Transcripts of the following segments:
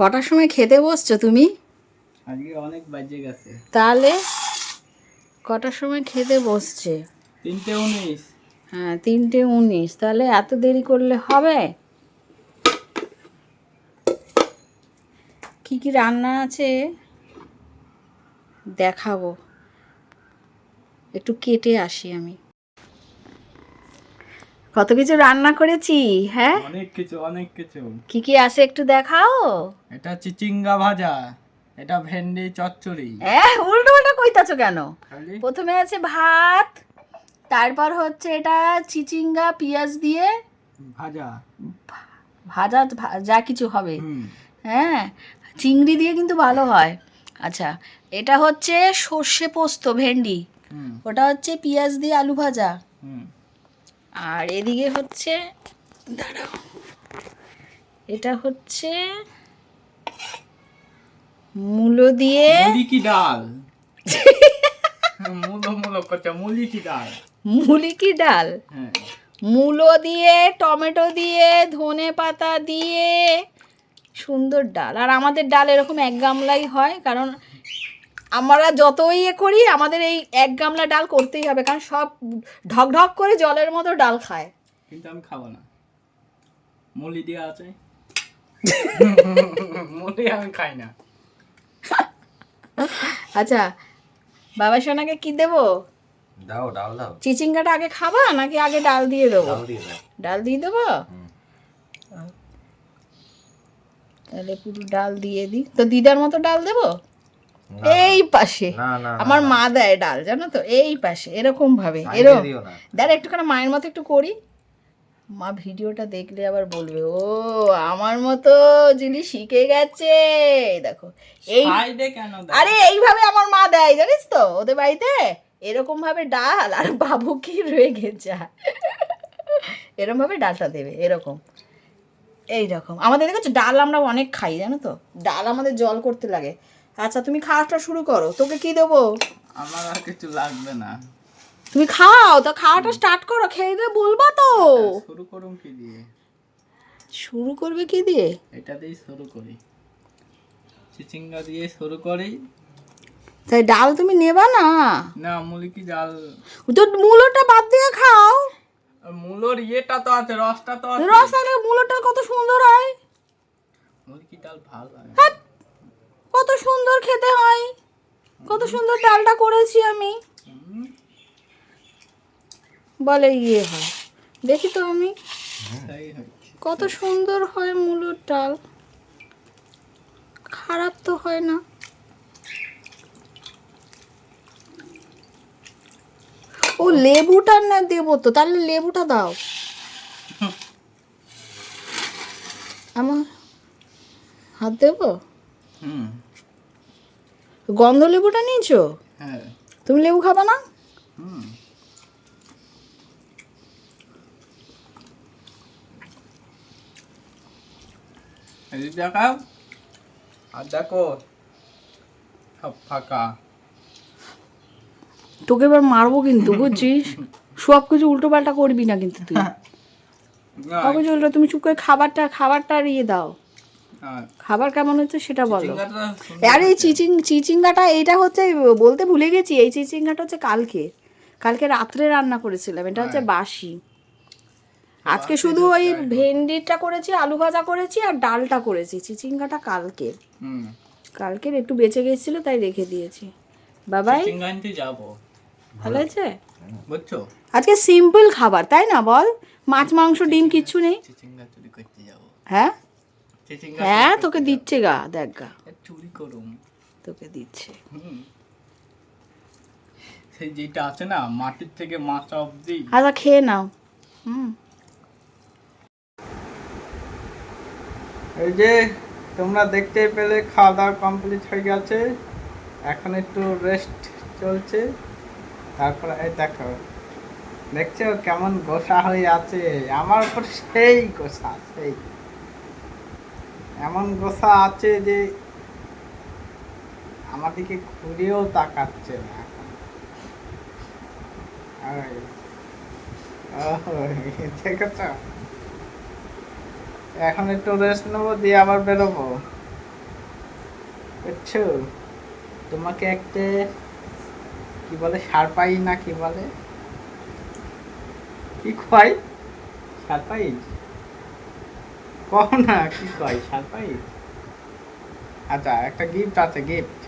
কটার সময় খেতে বসছো তুমি? আজকে অনেক বাজে গেছে। তাহলে কটার সময় খেতে বসছে? তিনটে উনিশ। হ্যাঁ তিনটে উনিশ। তাহলে এত দেরি করলে হবে? কি কি রান্না আছে? দেখাবো। একটু কেটে আসি আমি। কত কিছু রান্না করেছি হ্যাঁ? অনেক কিছু অনেক কিছু। কি কি আছে একটু দেখাও? এটা চিচিঙ্গা ভাজা এটা ভেন্ডি চচ্চড়ি। হ্যাঁ উল্টো পাল্টা কইতাছো কেন? প্রথমে আছে ভাত তারপর হচ্ছে এটা চিচিঙ্গা পেঁয়াজ দিয়ে। ভাজা। ভাজা যা কিছু হবে। হ্যাঁ চিংড়ি দিয়ে কিন্তু ভালো হয়। আচ্ছা এটা হচ্ছে সর্ষে পোস্ত ভেন্ডি। ওটা হচ্ছে পেঁয়াজ দিয়ে আলু ভাজা। হুম। আর এদিকে হচ্ছে দাঁড়াও এটা হচ্ছে মূলো দিয়ে কি ডাল? মুলো মুলো করছে মুলি কি ডাল? মুলি কি ডাল? হ্যাঁ। মূলো দিয়ে টমেটো দিয়ে ধনে পাতা দিয়ে সুন্দর ডাল। আর আমাদের ডাল এরকম এক গামলাই হয় কারণ আমরা যতই ইয়ে করি আমাদের এই এক গামলা ডাল করতেই হবে কারণ সব ঢক ঢক করে জলের মতো ডাল খায়। কিন্তু আমি খাব না। মুলি দেওয়া আছে। মুলি আমি খাই না। আচ্ছা বাবা সোনাকে কি দেবো? দাও ডাল দাও। চিচিঙ্গাটা আগে খাবা নাকি আগে ডাল দিয়ে দেবো? ডাল দিয়ে দাও। দেবো? তাহলে পুরো ডাল দিয়ে দিই। তো দিদার মতো ডাল দেবো? এই পাশে। না না না, আমার মা দেয় ডাল জানো তো? এই পাশে এরকম ভাবে। এরকম দিও দাঁড়া একটুখানি মায়ের মতো একটু করি। মা ভিডিওটা দেখলে আবার বলবে ও আমার মতো জিনিস শিখে গেছে। দেখো এই সাইডে কেন দেয়? আরে এইভাবে আমার মা দেয় জানিস তো? ওদের বাড়িতে এরকম ভাবে ডাল আর বাবু কি রয়ে গেছে? এরকম ভাবে ডালটা দেবে এরকম। এই রকম আমাদের দেখেছ? ডাল আমরা অনেক খাই জানো তো? ডাল আমাদের জল করতে লাগে। আচ্ছা তুমি খাওয়াটা শুরু করো। তোকে কি দেবো? আমার আর কিছু লাগবে না। তুমি খাও তো খাওয়াটা স্টার্ট করো খেয়ে দিয়ে বলবা তো। শুরু করুন কি দিয়ে? শুরু করবে কি দিয়ে? এটা দিয়েই শুরু করি। চিচিঙ্গা দিয়ে শুরু করি। তাই ডাল তুমি নেবা না? না মুলি কি ডাল। তো মূলোটা বাদ দিয়ে খাও। মূলোর ইয়েটা তো আছে রসটা তো আছে। রস আরে মূলোটা কত সুন্দর হয়। মুলি কি ডাল ভালো লাগে হ্যাঁ। কত সুন্দর খেতে হয়। কত সুন্দর ডালটা করেছি আমি। বলে ইয়ে হয়। দেখি তো আমি। কত সুন্দর হয় মূলোর ডাল। খারাপ তো হয় না। ও লেবুটা না দেবো তো তাহলে লেবুটা দাও। আমার হাত দেবো? হুম। গন্ধ লেবুটা নিয়েছো? হ্যাঁ। তুমি লেবু খাবা না? হুম। এই দেখাও আর দেখো সব ফাঁকা। তোকে এবার মারবো কিন্তু বুঝছিস? সব কিছু উল্টো পাল্টা করবি না কিন্তু তুই। সব কিছু উল্টো তুমি চুপ করে খাবারটা খাবারটা ইয়ে দাও। আর খাবার কেমন হচ্ছে সেটা বলো। আরে এই চিচিং চিচিঙ্গাটা এইটা হচ্ছে বলতে ভুলে গেছি এই চিচিঙ্গাটা হচ্ছে কালকে। কালকে রাত্রে রান্না করেছিলাম এটা হচ্ছে বাসি। আজকে শুধু ওই ভেন্ডিটা করেছি আলু ভাজা করেছি আর ডালটা করেছি। চিচিঙ্গাটা কালকে। হুম। কালকের একটু বেঁচে গেছিল তাই রেখে দিয়েছি। বাবাই? যাব। ভালো আছে বুঝছ? আজকে সিম্পল খাবার তাই না বল? মাছ মাংস ডিম কিচ্ছু নেই? হ্যাঁ? হ্যাঁ তোকে দিচ্ছে গা দেখ গা। চুরি করুম। তোকে দিচ্ছে। সেই যেটা আছে না মাটির থেকে মাছ অবধি। আচ্ছা খেয়ে নাও। হুম। এই যে তোমরা দেখতে পেলে খাওয়া দাওয়া কমপ্লিট হয়ে গেছে। এখন একটু রেস্ট চলছে। তারপরে এই দেখো দেখছ কেমন গোসা হয়ে আছে? আমার উপর সেই গোসা সেই এমন গোসা আছে যে আমার দিকে ঘুরেও তাকাচ্ছে না এখন। একটু রেস্ট নেব, দিয়ে আবার বেরোবো। বুঝছ? তোমাকে একটা, কি বলে সারপাই না কি বলে? কি কয় সারপাইজ কহ না, কি কয় সারপাইজ আচ্ছা একটা গিফট আছে গিফট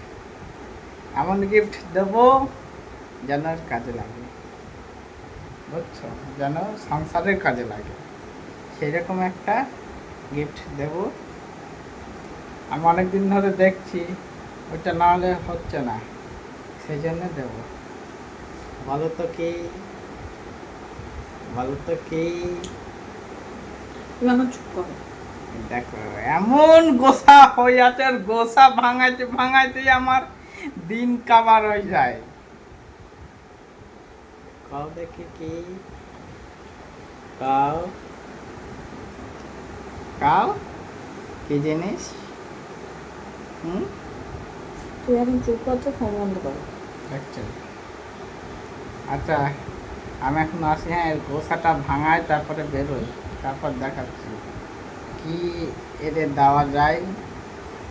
এমন গিফট দেবো যেন কাজে লাগে। বুঝছ? যেন সংসারের কাজে লাগে। সেরকম একটা গিফট দেব। আমি অনেকদিন ধরে দেখছি, ওইটা না হলে হচ্ছে না। সেই জন্য দেবো। বলো তো কি? বলো তো কি তুমি চুপ করো। দেখো এমন গোসা হয়ে আছে আর গোসা ভাঙাইতে ভাঙাইতে আমার দিন কাবার হয়ে যায়। কাও দেখি কি? কাও? কাও? কি জিনিস? হুম? তুই এখন চুপ করছ ফোন বন্ধ করো। দেখছেন আচ্ছা আমি এখন আসি হ্যাঁ গোসাটা ভাঙায় তারপরে বেরোই তারপর দেখাচ্ছি। কি এদের দেওয়া যায়,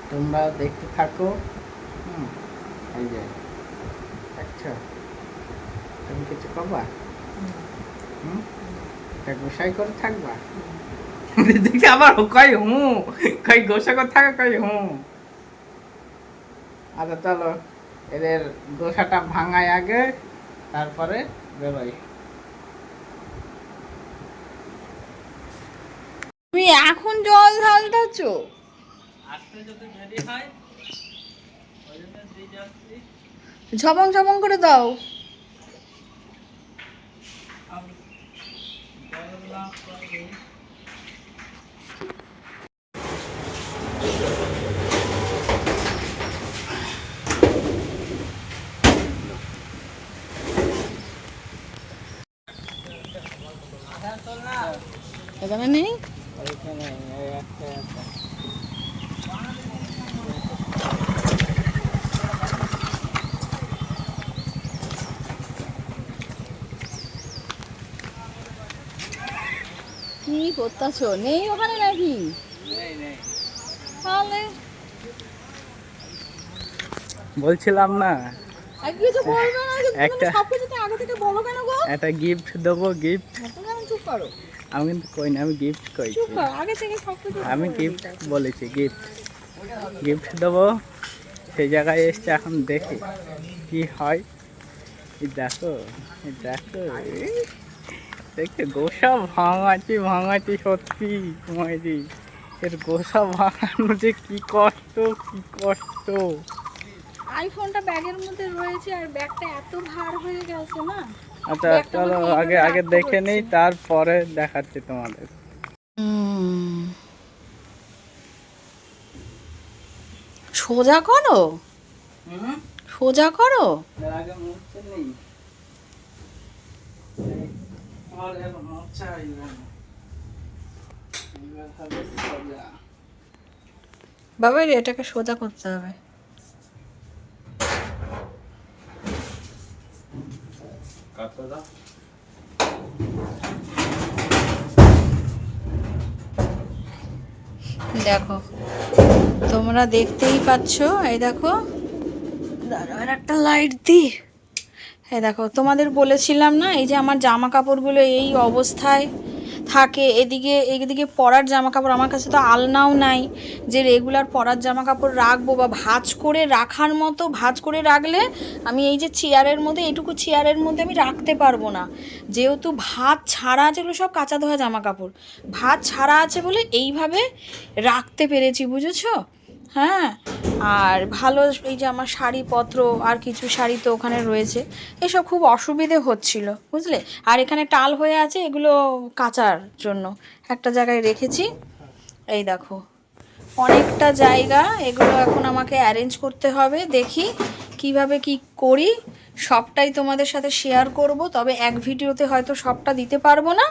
তোমরা দেখতে থাকো। হুম, এই যে, দেখছ? তুমি কিছু করবা? হুম, এটা গোসাই করে থাকবা? দিদিকে আবার কই হুঁ, কই গোসা করে থাকা, কই হুঁ। আচ্ছা চলো, এদের গোসাটা ভাঙায় আগে, তারপরে বেরোই। তুমি এখন জল ঢালতেছ? ঝবং ঝবং করে দাও। এখানে নেই ওইখানে এই একটা একটা কি করতেছো? নেই ওখানে নাকি? তাহলে বলছিলাম না। একটা- একটা গিফট দেবো গিফট চুপ করো? আমি কিন্তু কই না আমি গিফট কইছি। আমি গিফট বলেছি গিফট গিফট দেবো সেই জায়গায় এসছে এখন দেখি কি হয়। দেখো দেখো এই দেখে গোসা ভাঙাচ্ছি ভাঙাচ্ছি সত্যি কুমারি এর গোসা ভাঙানো যে কি কষ্ট কি কষ্ট। আইফোনটা ব্যাগের মধ্যে রয়েছে আর ব্যাগটা এত ভার হয়ে গেছে না? আচ্ছা চলো আগে আগে দেখে। নেই তারপরে দেখাচ্ছি তোমাদের। সোজা করো? সোজা করো। বাবা রে এটাকে সোজা করতে হবে। কাটতে দেখো, তোমরা দেখতেই পাচ্ছ, এই দেখো। একটা লাইট দি হ্যাঁ দেখো, তোমাদের বলেছিলাম না, এই যে আমার জামা কাপড়গুলো এই অবস্থায় থাকে, এদিকে এদিকে পরার জামা কাপড় আমার কাছে তো আলনাও নাই, যে রেগুলার পরার জামা কাপড় রাখব বা ভাজ করে রাখার মতো, ভাজ করে রাখলে আমি এই যে চেয়ারের মধ্যে, এইটুকু চেয়ারের মধ্যে আমি রাখতে পারব না। যেহেতু ভাত ছাড়া আছে সব কাঁচা ধোয়া জামা কাপড় ভাত ছাড়া আছে বলে এইভাবে রাখতে পেরেছি, বুঝেছ? হ্যাঁ আর ভালো এই যে আমার শাড়িপত্র আর কিছু শাড়ি তো ওখানে রয়েছে, এসব খুব অসুবিধে হচ্ছিল, বুঝলে? আর এখানে টাল হয়ে আছে, এগুলো কাচার জন্য। একটা জায়গায় রেখেছি, এই দেখো। অনেকটা জায়গা, এগুলো এখন আমাকে অ্যারেঞ্জ করতে হবে, দেখি কীভাবে কি করি। সবটাই তোমাদের সাথে শেয়ার করব, তবে এক ভিডিওতে হয়তো সবটা দিতে পারব না।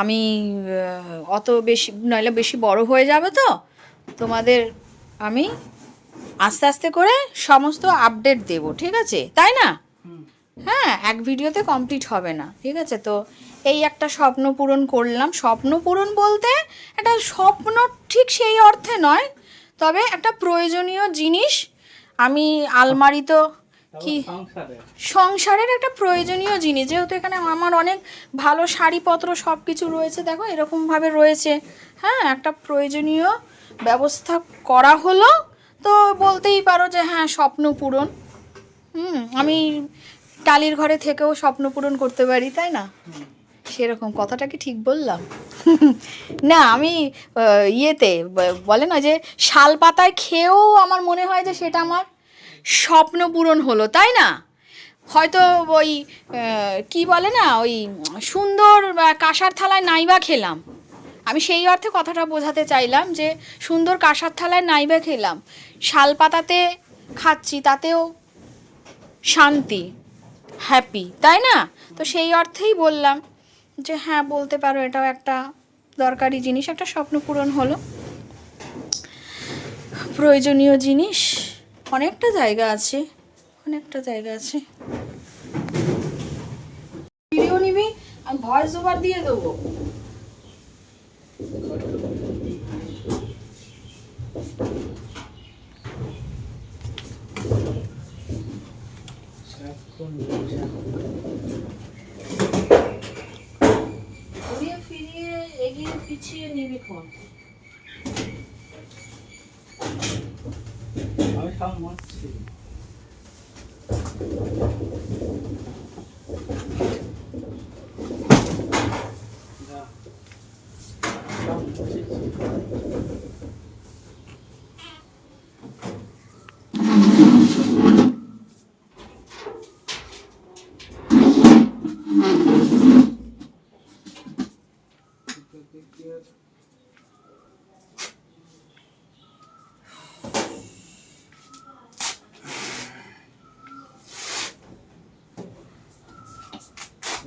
আমি অত বেশি, নইলে বেশি বড় হয়ে যাবে তো? তোমাদের আমি আস্তে আস্তে করে সমস্ত আপডেট দেব ঠিক আছে? তাই না? হ্যাঁ এক ভিডিওতে কমপ্লিট হবে না ঠিক আছে? তো এই একটা স্বপ্ন পূরণ করলাম। স্বপ্ন পূরণ বলতে একটা স্বপ্ন ঠিক সেই অর্থে নয় তবে একটা প্রয়োজনীয় জিনিস। আমি আলমারি তো কি? সংসারের একটা প্রয়োজনীয় জিনিস যেহেতু এখানে আমার অনেক ভালো শাড়িপত্র সব কিছু রয়েছে দেখো এরকমভাবে রয়েছে। হ্যাঁ একটা প্রয়োজনীয় ব্যবস্থা করা হলো। তো বলতেই পারো যে হ্যাঁ স্বপ্ন পূরণ। হুম, আমি টালির ঘরে থেকেও স্বপ্ন পূরণ করতে পারি, তাই না? সেরকম কথাটা কি ঠিক বললাম? না, আমি ইয়েতে, বলে না যে শাল পাতায় খেয়েও আমার মনে হয় যে সেটা আমার স্বপ্ন পূরণ হলো, তাই না? হয়তো ওই কি বলে না, ওই সুন্দর কাঁসার থালায় নাইবা খেলাম। আমি সেই অর্থে কথাটা বোঝাতে চাইলাম যে সুন্দর কাঁসার থালায় নাইবা খেলাম। শাল পাতাতে খাচ্ছি, তাতেও শান্তি হ্যাপি তাই না? তো সেই অর্থেই বললাম যে হ্যাঁ বলতে পারো, এটাও একটা দরকারি জিনিস, একটা স্বপ্ন পূরণ হলো। প্রয়োজনীয় জিনিস অনেকটা জায়গা আছে, অনেকটা জায়গা আছে। ভিডিও নিবি, আমি ভয়েস ওভার দিয়ে দেবো। পিছিয়ে নিবি ফোন আমি সব মরছি।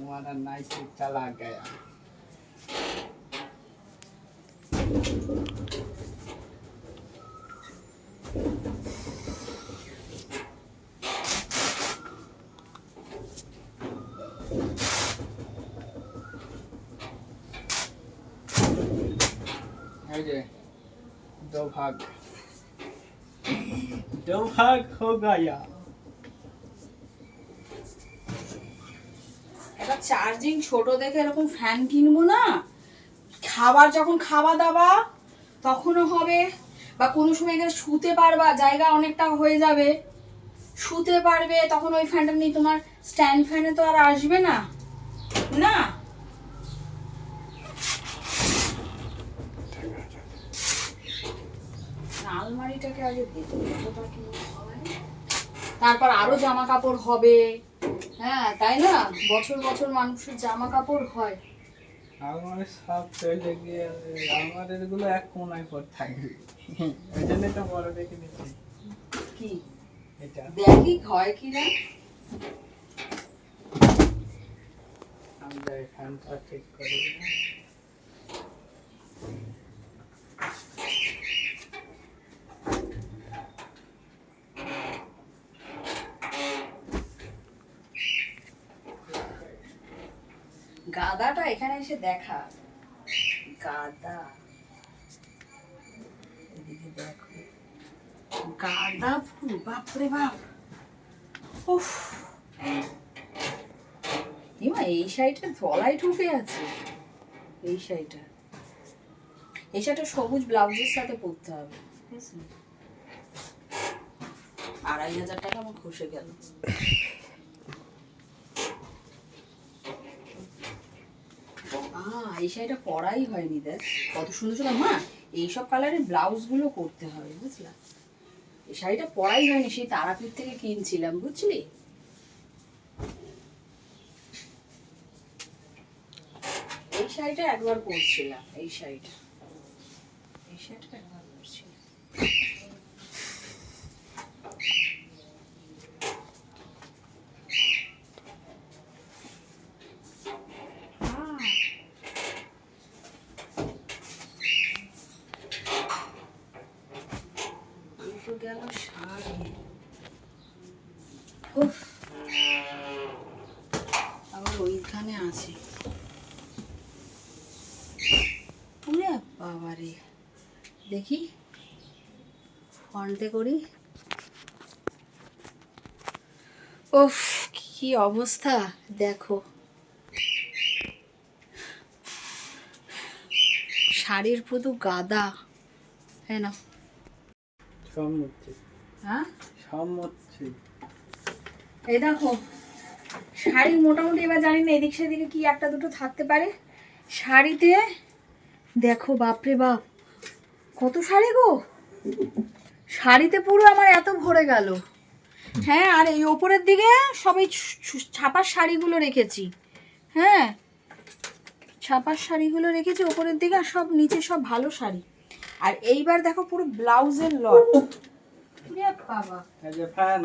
तुम्हारा नाइट चला गया। दो भाग। दो भाग हो गया। চার্জিং ছোট দেখে এরকম ফ্যান কিনবো না। খাবার যখন খাওয়া দাওয়া, তখনও হবে। বা কোনো সময় এখানে শুতে পারবা, জায়গা অনেকটা হয়ে যাবে। শুতে পারবে, তখন ওই ফ্যানটা নিয়ে তোমার স্ট্যান্ড ফ্যানে তো আর আসবে না। না। আলমারিটাকে আগে তারপর আরও জামা কাপড় হবে। হ্যাঁ তাই না? বছর বছর মানুষের জামা কাপড় হয়। আমার সব চলে গিয়ে আমার এগুলো এক কোনায় পড়ে থাকবে ওই জন্যই তো বড় দেখে নিচ্ছি। কি? এটা। দেখি হয় কি না আমি যাই ফ্যানটা ঠিক করি গাদাটা এখানে এসে দেখা। গাদা। এদিকে দেখো। ফুল, বাপ উফ। এই শাড়িটা তলায় ঢুকে আছে। এই শাড়িটা। এই শাড়িটা সবুজ ব্লাউজের সাথে পরতে হবে। আড়াই হাজার টাকা আমার খসে গেল। এই শাড়িটা পরাই হয়নি দেখ। কত সুন্দর সুন্দর, মা, এইসব কালারের ব্লাউজগুলো করতে হবে বুঝলা? এই শাড়িটা পরাই হয়নি, সেই তারাপীঠ থেকে কিনছিলাম, বুঝলি? এই শাড়িটা একবার পরছিলাম, এই শাড়িটা। এই শাড়িটা একবার পরছিলাম আহ দুটো গেল শাড়ি আবার ওইখানে আছে ওরে বাবারে দেখি ফন্টে করি ওফ কি অবস্থা দেখো শাড়ির পুরো গাদা হ্যাঁ না? হ্যাঁ? এই দেখো শাড়ি মোটামুটি এবার জানি না এদিক সেদিকে কি একটা দুটো থাকতে পারে। শাড়িতে দেখো বাপরে বাপ কত শাড়ি গো! শাড়িতে পুরো আমার এত ভরে গেল। হ্যাঁ আর এই ওপরের দিকে সবাই ছাপার শাড়িগুলো রেখেছি। হ্যাঁ ছাপার শাড়িগুলো রেখেছি ওপরের দিকে আর সব নিচে সব ভালো শাড়ি। আর এইবার দেখো পুরো ব্লাউজের লট। বাবা। এই যে ফ্যান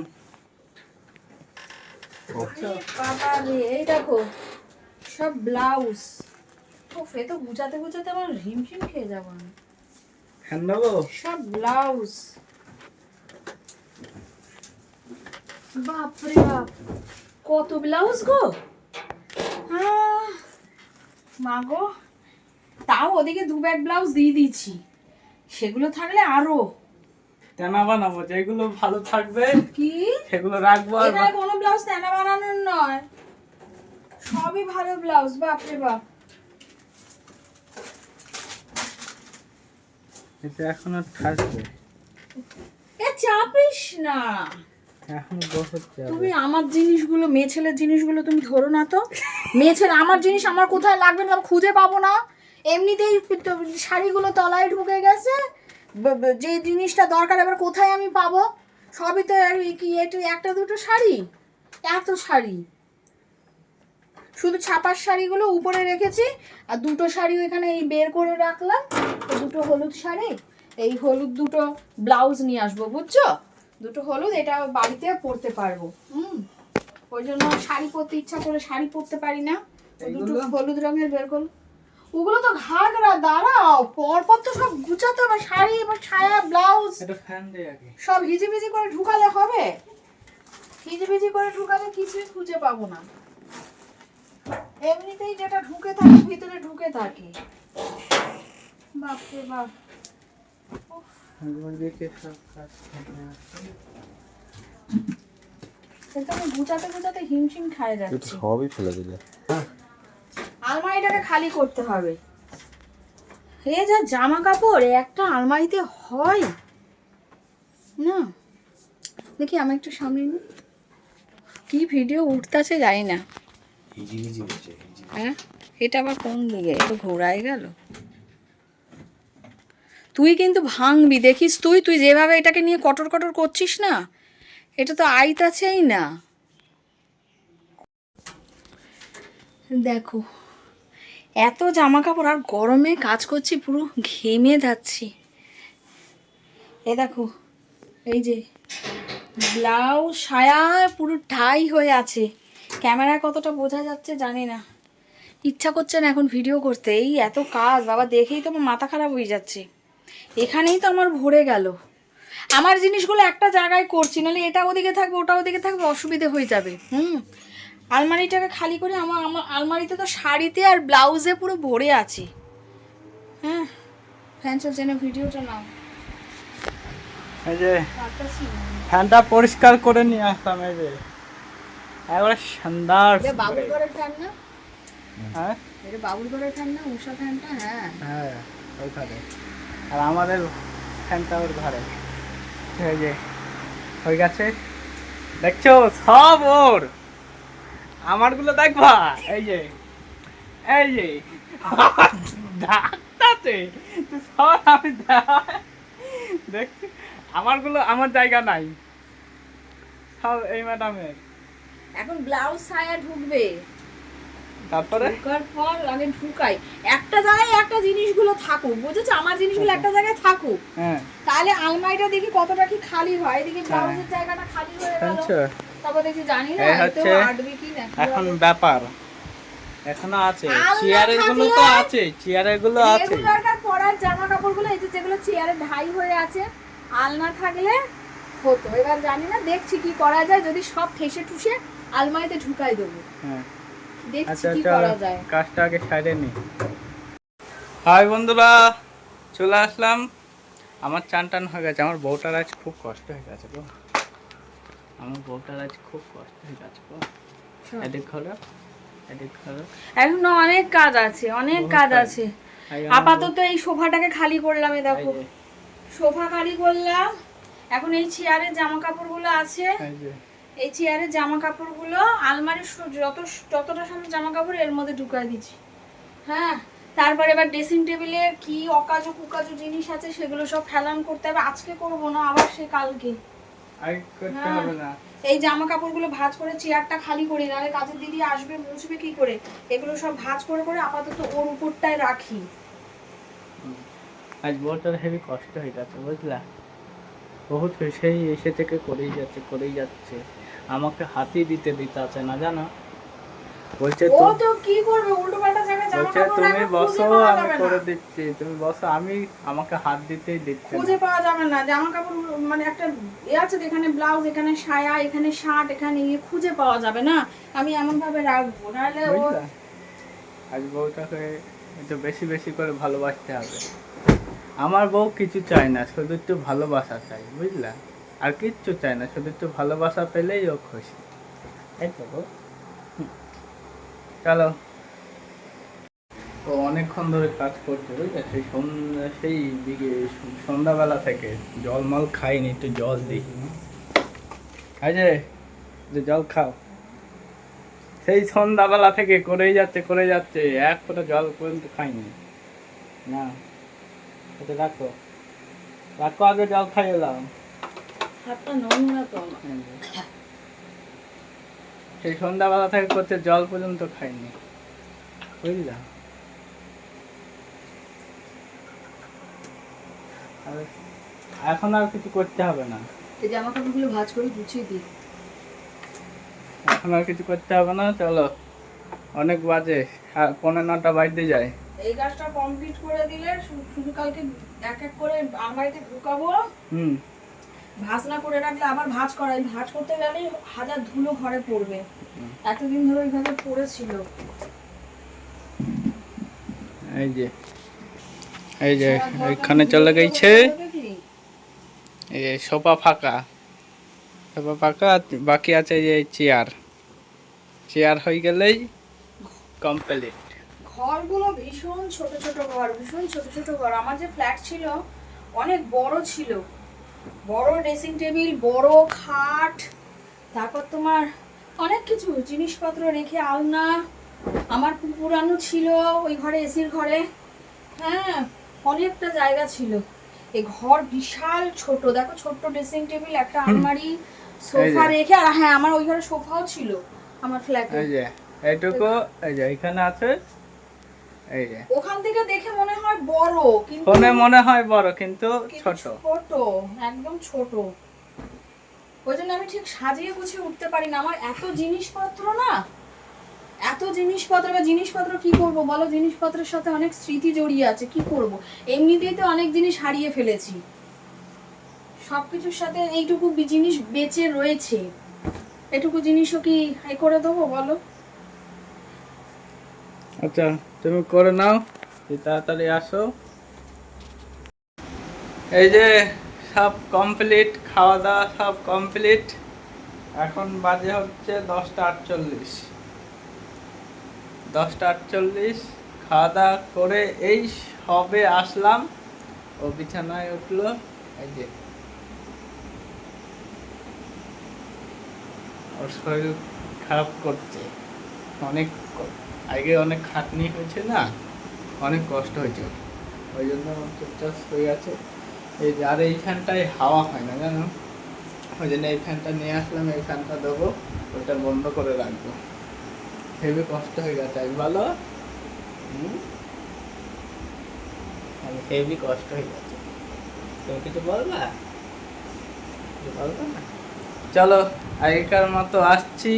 বাবা রে, এই দেখো সব ব্লাউজ। উফ এ তো গুছাতে গুছাতে আমার হিমশিম খেয়ে যাব আমি। ফ্যান নেব? সব ব্লাউজ। বাপরে বাপ কত ব্লাউজ গো। মা গো তাও ওদিকে দু ব্যাগ ব্লাউজ দিয়ে দিয়েছি। সেগুলো থাকলে আরও। তেনা বানাবো যেগুলো ভালো থাকবে কি? সেগুলো রাখব আর কোনো ব্লাউজ তেনা বানানোর নয়। সবই ভালো ব্লাউজ বাপরে বাপ। এটা এখন আর থাকবে। এ চাপিস না। এখন তুমি আমার জিনিসগুলো মেয়ে ছেলের জিনিসগুলো তুমি ধরো না তো। মেয়ে ছেলে আমার জিনিস আমার কোথায় লাগবে না খুঁজে পাবো না। এমনিতেই শাড়িগুলো তলায় ঢুকে গেছে। যে জিনিসটা দরকার এবার কোথায় আমি পাবো? সবই তো কি একটু একটা দুটো শাড়ি? এত শাড়ি। শুধু ছাপার শাড়িগুলো উপরে রেখেছি আর দুটো শাড়ি এখানে এই বের করে রাখলাম। দুটো হলুদ শাড়ি এই হলুদ দুটো ব্লাউজ নিয়ে আসব বুঝছ? দুটো হলুদ এটা বাড়িতে পরতে পারব হুম? ওই জন্য শাড়ি পরতে ইচ্ছা করে শাড়ি পরতে পারি না। দুটো হলুদ রঙের বের করল ওগুলো তো ঘাগরা দাঁড়াও। পরপর তো সব গুছাতে হবে শাড়ি এবার ছায়া ব্লাউজ। এটা ফ্যান দে আগে। সব হিজিবিজি করে ঢুকালে হবে? হিজিবিজি করে ঢুকালে কিছুই খুঁজে পাবো না। এমনিতেই যেটা ঢুকে থাকে ভিতরে ঢুকে থাকে। বাপরে বাপ। আমি গুছাতে গুছাতে হিমশিম খাই যাচ্ছি। সবই ফেলে দিলে। আলমারিটাকে খালি করতে হবে। এ যা জামা কাপড় একটা আলমারিতে হয়। না, দেখি আমি একটু সামনে নি কি ভিডিও উঠতেছে জানি না। হ্যাঁ এটা আবার কোন দিকে? একটু ঘোরাই গেল। তুই কিন্তু ভাঙবি, দেখিস তুই? তুই যেভাবে এটাকে নিয়ে কটর কটর করছিস না, এটা তো আইতাছেই না। দেখো, এত জামা কাপড় আর গরমে কাজ করছি, পুরো ঘেমে যাচ্ছি। এ দেখো, এই যে ব্লাউজ, সায়া পুরো ঠাই হয়ে আছে। ক্যামেরায় কতটা বোঝা যাচ্ছে জানি না। ইচ্ছা করছে না এখন ভিডিও করতে। এই এত কাজ, বাবা দেখেই তো আমার মাথা খারাপ হয়ে যাচ্ছে। এখানেই তো আমার ভরে গেল। আমার জিনিসগুলো একটা জায়গায় করছি, নাহলে এটা ওদিকে থাকবে, ওটা ওদিকে থাকবে, অসুবিধে হয়ে যাবে। হুম? আলমারিটাকে খালি করে আমার আমার আলমারিতে তো শাড়িতে আর ব্লাউজে পুরো ভরে আছে। হ্যাঁ ফ্যান চলছে না ভিডিওটা নাও। এই যে ফ্যানটা পরিষ্কার করে নিয়ে আসলাম এই যে। একবারে সুন্দর এটা বাবুর ঘরের ফ্যান না? হ্যাঁ? এটা বাবুর ঘরের ফ্যান না উষা ফ্যানটা? হ্যাঁ। হ্যাঁ ওইখানে। আর আমাদের ফ্যানটা ওর ঘরে। এই যে হয়ে গেছে। দেখছ? সব ওর। আমারগুলো দেখবা? এই যে এই যে। ডাক্তাতে সব আমি দেখ আমারগুলো আমার জায়গা নাই। সব এই ম্যাডামের। এখন ব্লাউজ সায়া ঢুকবে। তারপরে? ঢুকার পর আগে ঢুকাই। একটা জায়গায় একটা জিনিসগুলো থাকুক বুঝেছ? আমার জিনিসগুলো একটা জায়গায় থাকুক। হ্যাঁ। তাহলে আলমারিটা দেখি কতটা কি খালি হয়। এদিকে ব্লাউজের জায়গাটা খালি হয়ে গেল। শুনছো তারপর দেখি জানি না হচ্ছে এখন ব্যাপার। এখনও আছে। চেয়ারেরগুলো তো আছে চেয়ারেরগুলো আছে। পরার জামা কাপড়গুলো এই যে যেগুলো চেয়ারে ঢাই হয়ে আছে আলনা থাকলে হতো। এবার জানি না দেখছি কি করা যায়। যদি সব ঠেসে ঠুসে আলমারিতে ঢুকাই দেবো। হ্যাঁ। দেখছি আচ্ছা কি করা যায়। কাজটা আগে সাইডে নি। হাই বন্ধুরা চলে আসলাম। আমার চান টান হয়ে গেছে। আমার বউটার আজ খুব কষ্ট হয়ে গেছে গো। আমার বউটার আজ খুব কষ্ট হয়ে এদিক এদিক এখন অনেক কাজ আছে অনেক কাজ। আছে। আপাতত এই সোফাটাকে খালি করলাম দেখো। সোফা খালি করলাম। এখন এই চেয়ারে জামা কাপড়গুলো আছে এই চেয়ারে জামা কাপড়গুলো আলমারির যত যতটা সামনে জামা কাপড় এর মধ্যে ঢুকাই দিচ্ছি। হ্যাঁ? তারপরে এবার ড্রেসিং টেবিলে কি অকাজু কুকাজু জিনিস আছে সেগুলো সব ফেলান করতে হবে। আজকে করব না আবার সে কালকে। এই জামা কাপড়গুলো ভাঁজ করে চেয়ারটা খালি করি নাহলে কাজের দিদি আসবে মুছবে কি করে? এগুলো সব ভাঁজ করে করে আপাতত ওর উপরটায় রাখি। আজ বউটার হেভি কষ্ট হয়ে গেছে বুঝলা? বহুত সেই এসে থেকে করেই যাচ্ছে করেই যাচ্ছে। আমাকে হাতি দিতে দিতে আছে না জানো? বলছে ও তো কি করবে? উল্টো পাল্টা জায়গায় জামা কাপড় তুমি বসো আমি করে দিচ্ছি। তুমি বসো আমি আমাকে হাত দিতেই দিচ্ছে। খুঁজে পাওয়া যাবে না। জামা কাপড় মানে একটা এ আছে এখানে ব্লাউজ এখানে সায়া এখানে শার্ট এখানে ইয়ে খুঁজে পাওয়া যাবে না। আমি এমন ভাবে রাখব নাহলে ও আজ বউটাকে একটু বেশি বেশি করে ভালোবাসতে হবে। আমার বউ কিছু চায় না শুধু একটু ভালোবাসা চাই বুঝলা? আর কিচ্ছু চায় না শুধু একটু ভালোবাসা পেলেই ও খুশি। এই তো। চলো ও অনেকক্ষণ ধরে কাজ করছে বুঝলে? সেই সন্ধ্যা সেই বিকে সন্ধ্যাবেলা থেকে জল মল খাইনি একটু জল দিই এই যে যে জল খাও। সেই সন্ধ্যাবেলা থেকে করেই যাচ্ছে করে যাচ্ছে এক ফোঁটা জল পর্যন্ত খাইনি। না এটা রাখো। রাখো আগে জল খাই এলাম হাতটা নোংরা তো আমার। সেই সন্ধ্যাবেলা থেকে করতে জল পর্যন্ত খাইনি। বুঝলা? এখন আর কিছু করতে হবে না। এই জামা কাপড়গুলো ভাঁজ করে গুছিয়ে দিই। এখন আর কিছু করতে হবে না চলো। অনেক বাজে পনেরো নটা বাজতে যায়। এই কাজটা কমপ্লিট করে দিলে শুধু কালকে এক এক করে আলমারিতে ঢুকাবো। হুম। ভাঁজ না করে রাখলে আবার ভাঁজ করাই ভাঁজ করতে গেলে হাজার ধুলো ঘরে পড়বে। এতদিন ধরে ওইভাবে পড়েছিল। এই যে এই যে এইখানে চলে গেছে এই সোফা ফাঁকা। সোফা ফাঁকা বাকি আছে যে চেয়ার। চেয়ার হয়ে গেলেই কমপ্লিট ঘরগুলো ভীষণ ছোট ছোট ঘর ভীষণ ছোট ছোট ঘর। আমার যে ফ্ল্যাট ছিল অনেক বড় ছিল। বড় ড্রেসিং টেবিল বড় খাট তারপর তোমার অনেক কিছু জিনিসপত্র রেখে আলনা আমার পুরানো ছিল ওই ঘরে এসির ঘরে। হ্যাঁ অনেকটা জায়গা ছিল। এই ঘর বিশাল ছোট। দেখো ছোট্ট ড্রেসিং টেবিল একটা আলমারি সোফা রেখে আর হ্যাঁ আমার ওই ঘরে সোফাও ছিল আমার ফ্ল্যাটে এই যে এইটুকু এই যে এখানে আছে এই যে। ওখান থেকে দেখে মনে হয় বড় কিন্তু ফোনে মনে হয় বড় কিন্তু ছোট। ছোট একদম ছোট। ওই জন্য আমি ঠিক সাজিয়ে গুছিয়ে উঠতে পারি না। আমার এত জিনিসপত্র না এত জিনিসপত্র বা জিনিসপত্র কি করব বলো? জিনিসপত্রের সাথে অনেক স্মৃতি জড়িয়ে আছে কি করব? এমনিতেই তো অনেক জিনিস হারিয়ে ফেলেছি। সবকিছুর সাথে এইটুকু জিনিস বেঁচে রয়েছে। এটুকু জিনিসও কি এ করে দেবো বলো? আচ্ছা। তুমি করে নাও তাড়াতাড়ি আসো। এই যে, সব কমপ্লিট খাওয়া দাওয়া সব কমপ্লিট এখন বাজে হচ্ছে দশটা আটচল্লিশ। দশটা আটচল্লিশ খাওয়া দাওয়া করে এই সবে আসলাম। ও বিছানায় উঠল, এই যে। ওর শরীর খারাপ করছে। অনেক আগে অনেক খাটনি হয়েছে না, অনেক কষ্ট হয়েছে। ওই জন্য চুপচাপ শুয়ে আছে। এই আর এই ফ্যানটায় হাওয়া হয় না, জানো? ওই জন্য এই ফ্যানটা নিয়ে আসলাম এই ফ্যানটা দেবো ওটা বন্ধ করে রাখব। হেবি কষ্ট হয়ে গেছে বলো। হেভি কষ্ট হয়ে গেছে। তুমি কিছু বলবা? বলবা না? চলো, আগেকার মতো আসছি।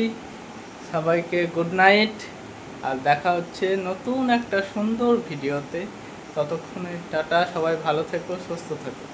সবাইকে গুড নাইট আর দেখা হচ্ছে নতুন একটা সুন্দর ভিডিওতে ততক্ষণে টাটা, সবাই ভালো থেকো, সুস্থ থেকো।